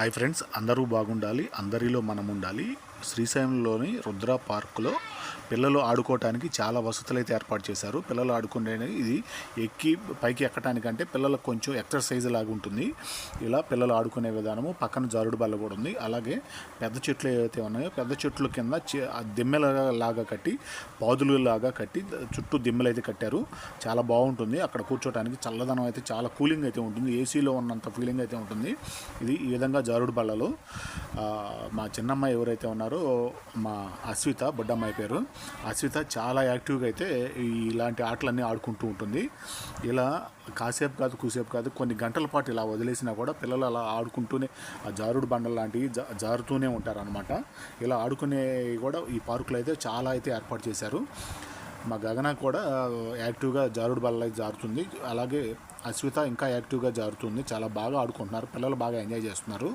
Hi friends అందరూ బాగుండాలి అందరిలో మనం ఉండాలి శ్రీశైలంలోని రుద్ర పార్కులో పిల్లలు ఆడుకోవటానికి చాలా వసతులు అయితే ఏర్పాటు చేశారు. పిల్లలు ఆడుకునే ఇది ఎక్కి పైకి ఎక్కడానికంటే పిల్లలకు కొంచెం ఎక్సర్సైజ్ లాగా ఉంటుంది. ఇలా పిల్లలు ఆడుకునే విధానము పక్కన జారుడు బల్ల కూడా ఉంది. అలాగే పెద్ద చెట్లు ఏవైతే ఉన్నాయో పెద్ద చెట్ల కింద దిమ్మెల లాగా కట్టి పాదులు లాగా కట్టి చుట్టూ దిమ్మెలు అయితే కట్టారు. చాలా బాగుంటుంది. అక్కడ కూర్చోడానికి చల్లదనం అయితే చాలా కూలింగ్ అయితే ఉంటుంది. ఏసీలో ఉన్నంత ఫీలింగ్ అయితే ఉంటుంది. ఇది ఈ విధంగా జారుడు బల్లలో. మా చిన్నమ్మాయి ఎవరైతే ఉన్నారో మా అశ్విత బుడ్డమ్మాయి పేరు. అశ్విత చాలా యాక్టివ్గా అయితే ఇలాంటి ఆటలన్నీ ఆడుకుంటూ ఉంటుంది. ఇలా కాసేపు కాదు కూసేపు కాదు కొన్ని గంటల పాటు ఇలా వదిలేసినా కూడా పిల్లలు అలా ఆడుకుంటూనే ఆ జారుడు బండలు లాంటివి జా జారుతూనే ఉంటారనమాట ఇలా ఆడుకునే కూడా ఈ పార్కులో అయితే చాలా అయితే ఏర్పాటు చేశారు. మా గగన కూడా యాక్టివ్గా జారుడు బల్ల అయితే జారుతుంది. అలాగే అశ్విత ఇంకా యాక్టివ్గా జారుతుంది. చాలా బాగా ఆడుకుంటున్నారు. పిల్లలు బాగా ఎంజాయ్ చేస్తున్నారు.